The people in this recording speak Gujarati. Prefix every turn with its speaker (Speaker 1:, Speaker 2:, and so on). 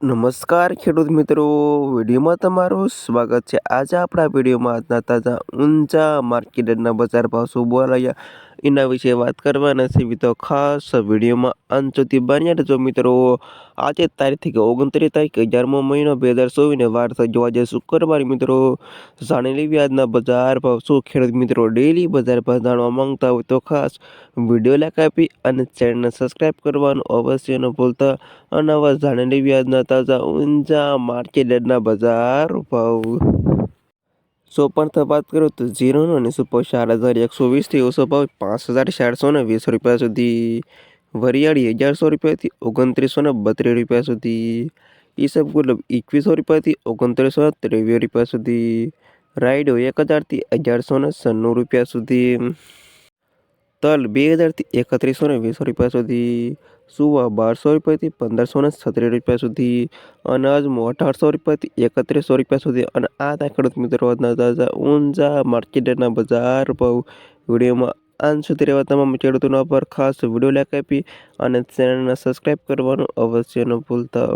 Speaker 1: નમસ્કાર ખેડૂત મિત્રો, વિડીયોમાં તમારું સ્વાગત છે. આજે આપણા વિડીયોમાં આજના તાજા ઊંચા માર્કેટના બજાર ભાવ શું બોલાયા? એના વિશે વાત કરવાના છે તો ખાસ વિડીયોમાં અંત સુધી બન્યા રહેજો મિત્રો. આજે તારીખ ઓગણત્રીસ તારીખ, અગિયારમો મહિનો બે હજાર ચોવીસને વાર થઈ જઈએ શુક્રવાર મિત્રો, જાણી લેવી આજના બજાર ભાવ શું ખેડૂત મિત્રો ડેલી બજાર ભાવ જાણવા માંગતા હોય તો ખાસ વીડિયો લાઈક આપી અને ચેનલને સબસ્ક્રાઈબ કરવાનું અવશ્ય ન ભૂલતા. અને આવા જાણી લેવી તાજા ઊંઝા માર્કેટના બજાર ભાવ. સો પણ વાત કરું તો જીરોનો અને સુપર ચાર હજાર એકસો વીસથી ઓછો ભાવ પાંચ હજાર ચારસો ને વીસ રૂપિયા સુધી. વરિયાળી અગિયારસો રૂપિયાથી ઓગણત્રીસો ને બત્રીસ રૂપિયા સુધી. ઈસબ ગુલાબ એકવીસો રૂપિયાથી ઓગણત્રીસો ને ત્રેવીસ રૂપિયા સુધી. રાઈડો એક હજારથી અગિયારસો ને સન્નું રૂપિયા સુધી. તલ બે હજારથી એકત્રીસો ને વીસ રૂપિયા સુધી, સુવા બારસો રૂપિયાથી પંદરસો ને છત્રીસ રૂપિયા સુધી અનાજમાં અઢારસો રૂપિયાથી એકત્રીસો રૂપિયા સુધી અને આ ત્યાં ખેડૂત મિત્રો તાજા ઊંઝા માર્કેટના બજાર ભાવ વિડીયોમાં અંત સુધી રહેવા તમામ ખેડૂતોના પર ખાસ વીડિયો લાઈક આપી અને ચેનલને સબસ્ક્રાઈબ કરવાનું અવશ્ય ન ભૂલતા.